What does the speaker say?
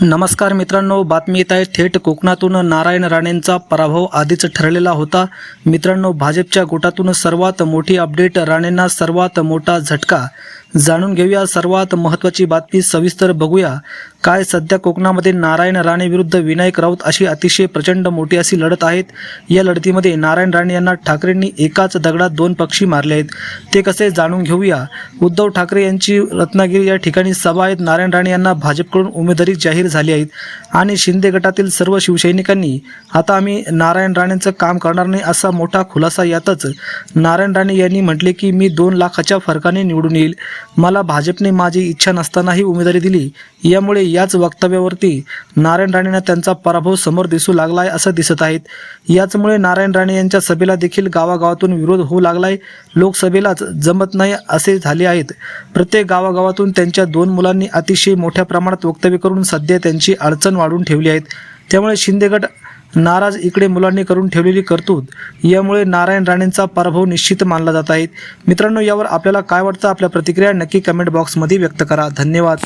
नमस्कार मित्रांनो बातमी येत आहे थेट कोकणातून. नारायण राणेंचा पराभव आधीच ठरलेला होता. मित्रांनो भाजपच्या गोटातून सर्वात मोठी अपडेट राणेंना सर्वात मोठा झटका. जाणून घेऊया सर्वात महत्त्वाची बातमी. सविस्तर बघूया. काय सध्या कोकणामध्ये नारायण राणे विरुद्ध विनायक राऊत अशी अतिशय प्रचंड मोठी अशी लढत आहेत? या लढतीमध्ये नारायण राणे यांना ठाकरेंनी एकाच दगडात दोन पक्षी मारले आहेत. ते कसे जाणून घेऊया? उद्धव ठाकरे यांची रत्नागिरी या ठिकाणी सभा आहेत. नारायण राणे यांना भाजपकडून उमेदवारी जाहीर झाली आहेत आणि शिंदे गटातील सर्व शिवसैनिकांनी आता आम्ही नारायण राणेंचं काम करणार नाही असा मोठा खुलासा यातच नारायण राणे यांनी म्हटले की मी दोन लाखाच्या फरकाने निवडून येईल. मला भाजपने माझी इच्छा नसतानाही उमेदवारी दिली. यामुळे याच वक्तव्यावरती नारायण राणेंना त्यांचा पराभव समोर दिसू लागला आहे असं दिसत आहेत. याचमुळे नारायण राणे यांच्या सभेला देखील गावागावातून विरोध होऊ लागलाय. लोकसभेलाच जमत नाही असे झाले आहेत. प्रत्येक गावागावातून त्यांच्या दोन मुलांनी अतिशय मोठ्या प्रमाणात वक्तव्य करून सध्या त्यांची अडचण वाढून ठेवली आहेत. त्यामुळे शिंदे गट नाराज इकडे मुलांनी करून ठेवलेली करतूत. यामुळे नारायण राणेंचा पराभव निश्चित मानला जात आहे. मित्रांनो यावर आपल्याला काय वाटतं? आपल्या प्रतिक्रिया नक्की कमेंट बॉक्समध्ये व्यक्त करा. धन्यवाद.